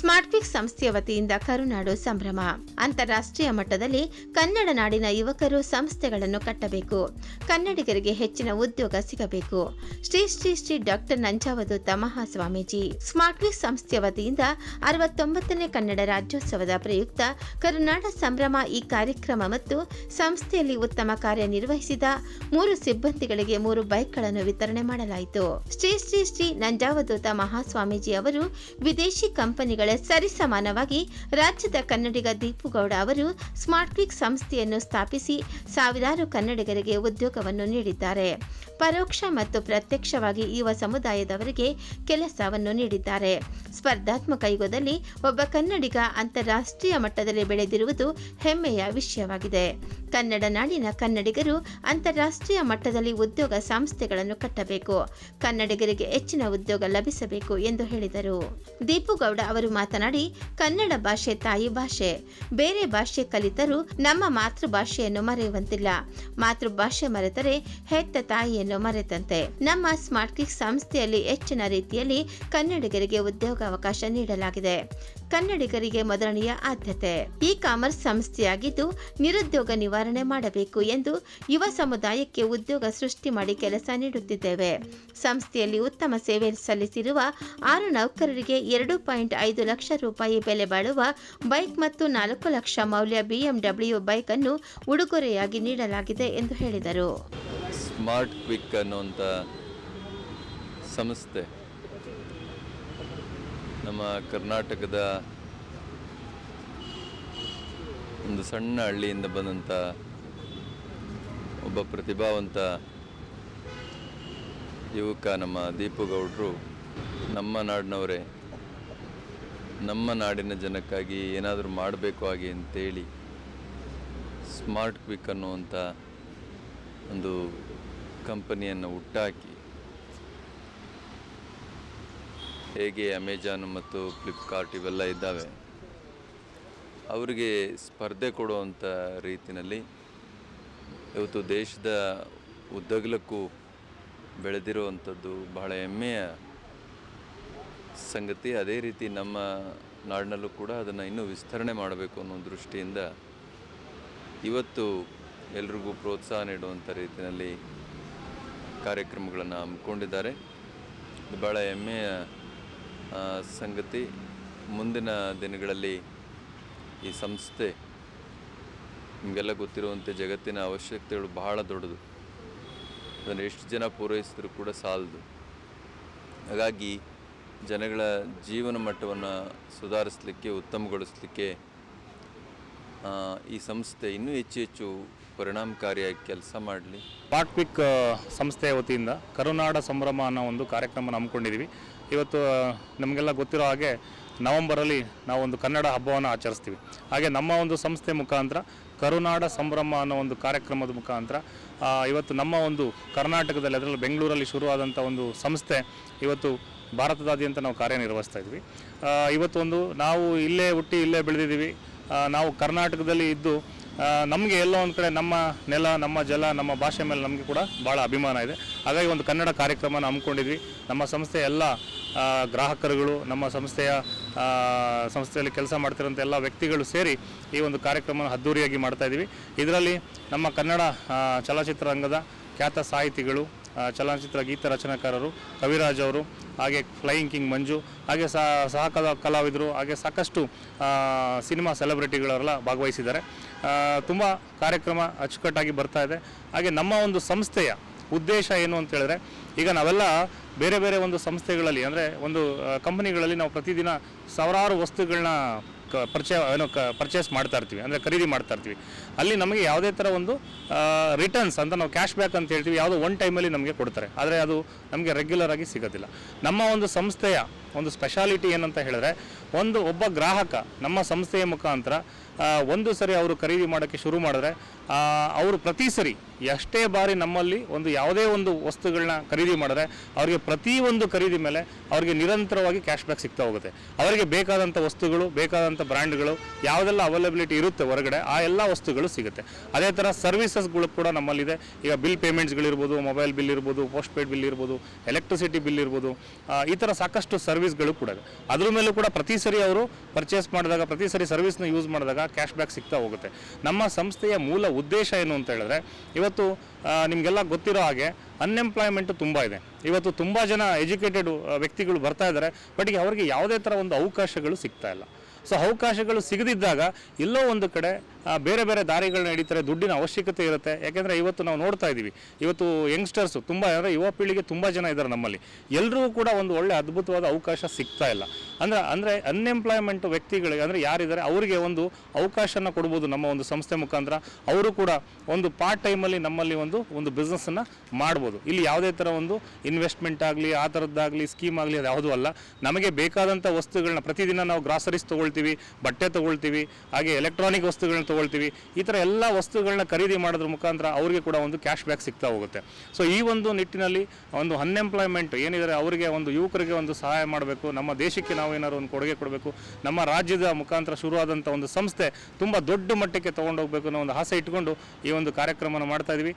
ಸ್ಮಾರ್ಟ್ಫಿಕ್ ಸಂಸ್ಥೆಯ ವತಿಯಿಂದ ಕರುನಾಡು ಸಂಭ್ರಮ. ಅಂತಾರಾಷ್ಟ್ರೀಯ ಮಟ್ಟದಲ್ಲಿ ಕನ್ನಡ ನಾಡಿನ ಯುವಕರು ಸಂಸ್ಥೆಗಳನ್ನು ಕಟ್ಟಬೇಕು. ಕನ್ನಡಿಗರಿಗೆ ಹೆಚ್ಚಿನ ಉದ್ಯೋಗ ಸಿಗಬೇಕು. ಶ್ರೀ ಶ್ರೀ ಶ್ರೀ ಡಾಕ್ಟರ್ ನಂಜಾವಧೂತ ಮಹಾಸ್ವಾಮೀಜಿ. ಸ್ಮಾರ್ಟ್ಫಿಕ್ ಸಂಸ್ಥೆಯ ವತಿಯಿಂದ ಅರವತ್ತೊಂಬತ್ತನೇ ಕನ್ನಡ ರಾಜ್ಯೋತ್ಸವದ ಪ್ರಯುಕ್ತ ಕರುನಾಡ ಸಂಭ್ರಮ ಈ ಕಾರ್ಯಕ್ರಮ ಮತ್ತು ಸಂಸ್ಥೆಯಲ್ಲಿ ಉತ್ತಮ ಕಾರ್ಯನಿರ್ವಹಿಸಿದ ಮೂರು ಸಿಬ್ಬಂದಿಗಳಿಗೆ ಮೂರು ಬೈಕ್ಗಳನ್ನು ವಿತರಣೆ ಮಾಡಲಾಯಿತು. ಶ್ರೀ ಶ್ರೀ ಶ್ರೀ ನಂಜಾವಧೂತ ಮಹಾಸ್ವಾಮೀಜಿ ಅವರು ವಿದೇಶಿ ಕಂಪನಿಗಳ ಸರಿಸಮಾನವಾಗಿ ರಾಜ್ಯದ ಕನ್ನಡಿಗ ದೀಪುಗೌಡ ಅವರು ಸ್ಮಾರ್ಟ್ ಕ್ಲಿಕ್ ಸಂಸ್ಥೆಯನ್ನು ಸ್ಥಾಪಿಸಿ ಸಾವಿರಾರು ಕನ್ನಡಿಗರಿಗೆ ಉದ್ಯೋಗವನ್ನು ನೀಡಿದ್ದಾರೆ. ಪರೋಕ್ಷ ಮತ್ತು ಪ್ರತ್ಯಕ್ಷವಾಗಿ ಯುವ ಸಮುದಾಯದವರಿಗೆ ಕೆಲಸವನ್ನು ನೀಡಿದ್ದಾರೆ. ಸ್ಪರ್ಧಾತ್ಮಕ ಯುಗದಲ್ಲಿ ಒಬ್ಬ ಕನ್ನಡಿಗ ಅಂತಾರಾಷ್ಟ್ರೀಯ ಮಟ್ಟದಲ್ಲಿ ಬೆಳೆದಿರುವುದು ಹೆಮ್ಮೆಯ ವಿಷಯವಾಗಿದೆ. ಕನ್ನಡ ನಾಡಿನ ಕನ್ನಡಿಗರು ಅಂತಾರಾಷ್ಟ್ರೀಯ ಮಟ್ಟದಲ್ಲಿ ಉದ್ಯೋಗ ಸಂಸ್ಥೆಗಳನ್ನು ಕಟ್ಟಬೇಕು. ಕನ್ನಡಿಗರಿಗೆ ಹೆಚ್ಚಿನ ಉದ್ಯೋಗ ಲಭಿಸಬೇಕು ಎಂದು ಹೇಳಿದರು. ದೀಪುಗೌಡ ಅವರು ಮಾತನಾಡಿ, ಕನ್ನಡ ಭಾಷೆ ತಾಯಿ ಭಾಷೆ. ಬೇರೆ ಭಾಷೆ ಕಲಿತರೂ ನಮ್ಮ ಮಾತೃಭಾಷೆಯನ್ನು ಮರೆಯುವಂತಿಲ್ಲ. ಮಾತೃಭಾಷೆ ಮರೆತರೆ ಹೆತ್ತ ತಾಯಿಯನ್ನು ಮರೆತಂತೆ. ನಮ್ಮ ಸ್ಮಾರ್ಟ್ ಕ್ಲಿಕ್ ಸಂಸ್ಥೆಯಲ್ಲಿ ಹೆಚ್ಚಿನ ರೀತಿಯಲ್ಲಿ ಕನ್ನಡಿಗರಿಗೆ ಉದ್ಯೋಗಾವಕಾಶ ನೀಡಲಾಗಿದೆ. ಕನ್ನಡಿಗರಿಗೆ ಮೊದಲನೆಯ ಆದ್ಯತೆ. ಇ ಕಾಮರ್ಸ್ ಸಂಸ್ಥೆಯಾಗಿದ್ದು ನಿರುದ್ಯೋಗ ನಿವಾರಣೆ ಮಾಡಬೇಕು ಎಂದು ಯುವ ಸಮುದಾಯಕ್ಕೆ ಉದ್ಯೋಗ ಸೃಷ್ಟಿ ಮಾಡಿ ಕೆಲಸ ನೀಡುತ್ತಿದ್ದೇವೆ. ಸಂಸ್ಥೆಯಲ್ಲಿ ಉತ್ತಮ ಸೇವೆ ಸಲ್ಲಿಸಿರುವ ಆರು ನೌಕರರಿಗೆ ಎರಡು ಪಾಯಿಂಟ್ ಐದು ಲಕ್ಷ ರೂಪಾಯಿ ಬೆಲೆ ಬಾಳುವ ಬೈಕ್ ಮತ್ತು ನಾಲ್ಕು ಲಕ್ಷ ಮೌಲ್ಯ ಬಿಎಂಡಬ್ಲ್ಯೂ ಬೈಕ್ ಅನ್ನು ಉಡುಗೊರೆಯಾಗಿ ನೀಡಲಾಗಿದೆ ಎಂದು ಹೇಳಿದರು. ಸ್ಮಾರ್ಟ್ ಕ್ವಿಕ್ ಅನ್ನುವಂಥ ಸಂಸ್ಥೆ. ನಮ್ಮ ಕರ್ನಾಟಕದ ಒಂದು ಸಣ್ಣ ಹಳ್ಳಿಯಿಂದ ಬಂದಂಥ ಒಬ್ಬ ಪ್ರತಿಭಾವಂತ ಯುವಕ ನಮ್ಮ ದೀಪುಗೌಡರು ನಮ್ಮ ನಾಡಿನವರೇ, ನಮ್ಮ ನಾಡಿನ ಜನಕ್ಕಾಗಿ ಏನಾದರೂ ಮಾಡಬೇಕು ಹಾಗೆ ಅಂತೇಳಿ ಸ್ಮಾರ್ಟ್ ಕ್ವಿಕ್ ಅನ್ನುವಂಥ ಒಂದು ಕಂಪನಿಯನ್ನು ಹುಟ್ಟಾಕಿ ಹೇಗೆ ಅಮೆಜಾನ್ ಮತ್ತು ಫ್ಲಿಪ್ಕಾರ್ಟ್ ಇವೆಲ್ಲ ಇದ್ದಾವೆ, ಅವರಿಗೆ ಸ್ಪರ್ಧೆ ಕೊಡುವಂಥ ರೀತಿಯಲ್ಲಿ ಇವತ್ತು ದೇಶದ ಉದ್ದಗಲಕ್ಕೂ ಬೆಳೆದಿರುವಂಥದ್ದು ಬಹಳ ಹೆಮ್ಮೆಯ ಸಂಗತಿ. ಅದೇ ರೀತಿ ನಮ್ಮ ನಾಡಿನಲ್ಲೂ ಕೂಡ ಅದನ್ನು ಇನ್ನೂ ವಿಸ್ತರಣೆ ಮಾಡಬೇಕು ಅನ್ನೋ ದೃಷ್ಟಿಯಿಂದ ಇವತ್ತು ಎಲ್ರಿಗೂ ಪ್ರೋತ್ಸಾಹ ನೀಡುವಂಥ ರೀತಿಯಲ್ಲಿ ಕಾರ್ಯಕ್ರಮಗಳನ್ನು ಹಮ್ಮಿಕೊಂಡಿದ್ದಾರೆ. ಇದು ಭಾಳ ಹೆಮ್ಮೆಯ ಸಂಗತಿ ಮುಂದಿನ ದಿನಗಳಲ್ಲಿ ಈ ಸಂಸ್ಥೆ ನಿಮಗೆಲ್ಲ ಗೊತ್ತಿರುವಂತೆ ಜಗತ್ತಿನ ಅವಶ್ಯಕತೆಗಳು ಬಹಳ ದೊಡ್ಡದು. ಅದನ್ನು ಎಷ್ಟು ಜನ ಪೂರೈಸಿದ್ರು ಕೂಡ ಸಾಲದು. ಹಾಗಾಗಿ ಜನಗಳ ಜೀವನ ಮಟ್ಟವನ್ನು ಸುಧಾರಿಸಲಿಕ್ಕೆ, ಉತ್ತಮಗೊಳಿಸಲಿಕ್ಕೆ ಈ ಸಂಸ್ಥೆ ಇನ್ನೂ ಹೆಚ್ಚು ಹೆಚ್ಚು ಪರಿಣಾಮಕಾರಿಯಾಗಿ ಕೆಲಸ ಮಾಡಲಿ. ಪಾಟ್ಪಿಕ್ ಸಂಸ್ಥೆಯ ವತಿಯಿಂದ ಕರುನಾಡ ಸಂಭ್ರಮ ಅನ್ನೋ ಒಂದು ಕಾರ್ಯಕ್ರಮ ಹಮ್ಮಿಕೊಂಡಿದ್ದೀವಿ. ಇವತ್ತು ನಮಗೆಲ್ಲ ಗೊತ್ತಿರೋ ಹಾಗೆ ನವಂಬರಲ್ಲಿ ನಾವೊಂದು ಕನ್ನಡ ಹಬ್ಬವನ್ನು ಆಚರಿಸ್ತೀವಿ. ಹಾಗೆ ನಮ್ಮ ಒಂದು ಸಂಸ್ಥೆ ಮುಖಾಂತರ, ಕರುನಾಡ ಸಂಭ್ರಮ ಅನ್ನೋ ಒಂದು ಕಾರ್ಯಕ್ರಮದ ಮುಖಾಂತರ ಇವತ್ತು ನಮ್ಮ ಒಂದು ಕರ್ನಾಟಕದಲ್ಲಿ, ಅದರಲ್ಲೂ ಬೆಂಗಳೂರಲ್ಲಿ ಶುರುವಾದಂಥ ಒಂದು ಸಂಸ್ಥೆ ಇವತ್ತು ಭಾರತದಾದ್ಯಂತ ನಾವು ಕಾರ್ಯನಿರ್ವಹಿಸ್ತಾ ಇದ್ವಿ. ಇವತ್ತೊಂದು ನಾವು ಇಲ್ಲೇ ಹುಟ್ಟಿ ಇಲ್ಲೇ ಬೆಳೆದಿದ್ದೀವಿ. ನಾವು ಕರ್ನಾಟಕದಲ್ಲಿ ಇದ್ದು ನಮಗೆ ಎಲ್ಲೋ ಒಂದು ಕಡೆ ನಮ್ಮ ನೆಲ, ನಮ್ಮ ಜಲ, ನಮ್ಮ ಭಾಷೆ ಮೇಲೆ ನಮಗೆ ಕೂಡ ಭಾಳ ಅಭಿಮಾನ ಇದೆ. ಹಾಗಾಗಿ ಒಂದು ಕನ್ನಡ ಕಾರ್ಯಕ್ರಮನ ಹಮ್ಮಿಕೊಂಡಿದ್ವಿ. ನಮ್ಮ ಸಂಸ್ಥೆ ಎಲ್ಲ ಗ್ರಾಹಕರುಗಳು, ನಮ್ಮ ಸಂಸ್ಥೆಯ ಸಂಸ್ಥೆಯಲ್ಲಿ ಕೆಲಸ ಮಾಡ್ತಿರೋಂಥ ಎಲ್ಲ ವ್ಯಕ್ತಿಗಳು ಸೇರಿ ಈ ಒಂದು ಕಾರ್ಯಕ್ರಮವನ್ನು ಅದ್ದೂರಿಯಾಗಿ ಮಾಡ್ತಾ ಇದ್ದೀವಿ. ಇದರಲ್ಲಿ ನಮ್ಮ ಕನ್ನಡ ಚಲನಚಿತ್ರರಂಗದ ಖ್ಯಾತ ಸಾಹಿತಿಗಳು ಚಲನಚಿತ್ರ ಗೀತ ರಚನಾಕಾರರು ಕವಿರಾಜ್ ಅವರು, ಹಾಗೆ ಫ್ಲೈಯಿಂಗ್ ಕಿಂಗ್ ಮಂಜು, ಹಾಗೆ ಸಹ ಸಹ ಕಲಾ ಕಲಾವಿದರು, ಹಾಗೆ ಸಾಕಷ್ಟು ಸಿನಿಮಾ ಸೆಲೆಬ್ರಿಟಿಗಳೆಲ್ಲ ಭಾಗವಹಿಸಿದ್ದಾರೆ. ತುಂಬ ಕಾರ್ಯಕ್ರಮ ಅಚ್ಚುಕಟ್ಟಾಗಿ ಬರ್ತಾ ಇದೆ. ಹಾಗೆ ನಮ್ಮ ಒಂದು ಸಂಸ್ಥೆಯ ಉದ್ದೇಶ ಏನು ಅಂತ ಹೇಳಿದ್ರೆ, ಈಗ ನಾವೆಲ್ಲ ಬೇರೆ ಬೇರೆ ಒಂದು ಸಂಸ್ಥೆಗಳಲ್ಲಿ ಅಂದರೆ ಒಂದು ಕಂಪನಿಗಳಲ್ಲಿ ನಾವು ಪ್ರತಿದಿನ ಸಾವಿರಾರು ವಸ್ತುಗಳನ್ನ ಕ ಪರಿಚಯ ಏನೋ, ಕ, ಪರ್ಚೇಸ್ ಮಾಡ್ತಾ ಇರ್ತೀವಿ, ಅಂದರೆ ಖರೀದಿ ಮಾಡ್ತಾ ಇರ್ತೀವಿ. ಅಲ್ಲಿ ನಮಗೆ ಯಾವುದೇ ಥರ ಒಂದು ರಿಟರ್ನ್ಸ್ ಅಂತ ನಾವು ಕ್ಯಾಶ್ ಬ್ಯಾಕ್ ಅಂತ ಹೇಳ್ತೀವಿ, ಯಾವುದೋ ಒನ್ ಟೈಮಲ್ಲಿ ನಮಗೆ ಕೊಡ್ತಾರೆ. ಆದರೆ ಅದು ನಮಗೆ ರೆಗ್ಯುಲರ್ ಆಗಿ ಸಿಗೋದಿಲ್ಲ. ನಮ್ಮ ಒಂದು ಸಂಸ್ಥೆಯ ಒಂದು ಸ್ಪೆಷಾಲಿಟಿ ಏನಂತ ಹೇಳಿದ್ರೆ, ಒಂದು ಒಬ್ಬ ಗ್ರಾಹಕ ನಮ್ಮ ಸಂಸ್ಥೆಯ ಮುಖಾಂತರ ಒಂದು ಸರಿ ಅವರು ಖರೀದಿ ಮಾಡೋಕ್ಕೆ ಶುರು ಮಾಡಿದ್ರೆ ಅವರು ಪ್ರತಿ ಸರಿ ಎಷ್ಟೇ ಬಾರಿ ನಮ್ಮಲ್ಲಿ ಒಂದು ಯಾವುದೇ ಒಂದು ವಸ್ತುಗಳನ್ನ ಖರೀದಿ ಮಾಡಿದ್ರೆ, ಅವರಿಗೆ ಪ್ರತಿ ಒಂದು ಖರೀದಿ ಮೇಲೆ ಅವರಿಗೆ ನಿರಂತರವಾಗಿ ಕ್ಯಾಶ್ ಬ್ಯಾಕ್ ಸಿಗ್ತಾ ಹೋಗುತ್ತೆ. ಅವರಿಗೆ ಬೇಕಾದಂಥ ವಸ್ತುಗಳು, ಬೇಕಾದಂಥ ಬ್ರ್ಯಾಂಡ್ಗಳು ಯಾವುದೆಲ್ಲ ಅವೈಲಬಿಲಿಟಿ ಇರುತ್ತೆ ಹೊರಗಡೆ, ಆ ಎಲ್ಲ ವಸ್ತುಗಳು ಸಿಗುತ್ತೆ. ಅದೇ ಥರ ಸರ್ವಿಸಸ್ಗಳು ಕೂಡ ನಮ್ಮಲ್ಲಿದೆ. ಈಗ ಬಿಲ್ ಪೇಮೆಂಟ್ಸ್ಗಳಿರ್ಬೋದು ಮೊಬೈಲ್ ಬಿಲ್ ಇರ್ಬೋದು ಪೋಸ್ಟ್ ಪೇಯ್ಡ್ ಬಿಲ್ ಇರ್ಬೋದು ಎಲೆಕ್ಟ್ರಿಸಿಟಿ ಬಿಲ್ ಇರ್ಬೋದು ಈ ಥರ ಸಾಕಷ್ಟು ಸರ್ವಿಸ್ ಸರ್ವಿಸ್ಗಳು ಕೂಡ. ಅದ್ರ ಮೇಲೂ ಕೂಡ ಪ್ರತಿ ಸರಿ ಅವರು ಪರ್ಚೇಸ್ ಮಾಡಿದಾಗ, ಪ್ರತಿ ಸರಿ ಸರ್ವಿಸ್ನ ಯೂಸ್ ಮಾಡಿದಾಗ ಕ್ಯಾಶ್ ಬ್ಯಾಕ್ ಸಿಗ್ತಾ ಹೋಗುತ್ತೆ. ನಮ್ಮ ಸಂಸ್ಥೆಯ ಮೂಲ ಉದ್ದೇಶ ಏನು ಅಂತ ಹೇಳಿದ್ರೆ, ಇವತ್ತು ನಿಮಗೆಲ್ಲ ಗೊತ್ತಿರೋ ಹಾಗೆ ಅನ್ಎಂಪ್ಲಾಯ್ಮೆಂಟ್ ತುಂಬ ಇದೆ. ಇವತ್ತು ತುಂಬ ಜನ ಎಜುಕೇಟೆಡ್ ವ್ಯಕ್ತಿಗಳು ಬರ್ತಾ ಇದ್ದಾರೆ ಬಟ್ ಅವರಿಗೆ ಯಾವುದೇ ಥರ ಒಂದು ಅವಕಾಶಗಳು ಸಿಗ್ತಾ ಇಲ್ಲ. ಸೊ ಅವಕಾಶಗಳು ಸಿಗದಿದ್ದಾಗ ಎಲ್ಲೋ ಒಂದು ಕಡೆ ಬೇರೆ ಬೇರೆ ದಾರಿಗಳನ್ನ ಹಿಡಿತಾರೆ, ದುಡ್ಡಿನ ಅವಶ್ಯಕತೆ ಇರುತ್ತೆ. ಯಾಕೆಂದರೆ ಇವತ್ತು ನಾವು ನೋಡ್ತಾ ಇದ್ದೀವಿ, ಇವತ್ತು ಯಂಗ್ಸ್ಟರ್ಸು ತುಂಬ, ಅಂದರೆ ಯುವ ಪೀಳಿಗೆ ತುಂಬ ಜನ ಇದ್ದಾರೆ ನಮ್ಮಲ್ಲಿ. ಎಲ್ಲರಿಗೂ ಕೂಡ ಒಂದು ಒಳ್ಳೆ ಅದ್ಭುತವಾದ ಅವಕಾಶ ಸಿಗ್ತಾ ಇಲ್ಲ. ಅಂದರೆ ಅಂದರೆ ಅನ್ಎಂಪ್ಲಾಯ್ಮೆಂಟ್ ವ್ಯಕ್ತಿಗಳಿಗೆ, ಅಂದರೆ ಯಾರಿದ್ದಾರೆ, ಅವರಿಗೆ ಒಂದು ಅವಕಾಶನ ಕೊಡ್ಬೋದು ನಮ್ಮ ಒಂದು ಸಂಸ್ಥೆ ಮುಖಾಂತರ. ಅವರು ಕೂಡ ಒಂದು ಪಾರ್ಟ್ ಟೈಮಲ್ಲಿ ನಮ್ಮಲ್ಲಿ ಒಂದು ಒಂದು ಬಿಸ್ನೆಸ್ಸನ್ನು ಮಾಡ್ಬೋದು. ಇಲ್ಲಿ ಯಾವುದೇ ಥರ ಒಂದು ಇನ್ವೆಸ್ಟ್ಮೆಂಟ್ ಆಗಲಿ, ಆ ಥರದ್ದಾಗಲಿ ಸ್ಕೀಮ್ ಆಗಲಿ, ಅದು ಯಾವುದೂ ಅಲ್ಲ. ನಮಗೆ ಬೇಕಾದಂಥ ವಸ್ತುಗಳನ್ನ ಪ್ರತಿದಿನ ನಾವು ಗ್ರಾಸರೀಸ್ ತೊಗೊಳ್ತೀವಿ, ಬಟ್ಟೆ ತೊಗೊಳ್ತೀವಿ, ಹಾಗೆ ಎಲೆಕ್ಟ್ರಾನಿಕ್ ವಸ್ತುಗಳನ್ನ ತೊಗೊಳ್ತೀವಿ. ಈ ಥರ ಎಲ್ಲ ವಸ್ತುಗಳನ್ನ ಖರೀದಿ ಮಾಡೋದ್ರ ಮುಖಾಂತರ ಅವರಿಗೆ ಕೂಡ ಒಂದು ಕ್ಯಾಶ್ ಬ್ಯಾಕ್ ಸಿಗ್ತಾ ಹೋಗುತ್ತೆ. ಸೊ ಈ ಒಂದು ನಿಟ್ಟಿನಲ್ಲಿ ಒಂದು ಅನ್ಎಂಪ್ಲಾಯ್ಮೆಂಟ್ ಏನಿದ್ದಾರೆ ಅವರಿಗೆ ಒಂದು ಯುವಕರಿಗೆ ಒಂದು ಸಹಾಯ ಮಾಡಬೇಕು. ನಮ್ಮ ದೇಶಕ್ಕೆ ನಾವು ಏನಾದ್ರು ಒಂದು ಕೊಡುಗೆ ಕೊಡಬೇಕು. ನಮ್ಮ ರಾಜ್ಯದ ಮುಖಾಂತರ ಶುರುವಾದಂಥ ಒಂದು ಸಂಸ್ಥೆ ತುಂಬ ದೊಡ್ಡ ಮಟ್ಟಕ್ಕೆ ತೊಗೊಂಡೋಗ್ಬೇಕು ಅನ್ನೋ ಒಂದು ಆಸೆ ಇಟ್ಕೊಂಡು ಈ ಒಂದು ಕಾರ್ಯಕ್ರಮವನ್ನು ಮಾಡ್ತಾ ಇದ್ದೀವಿ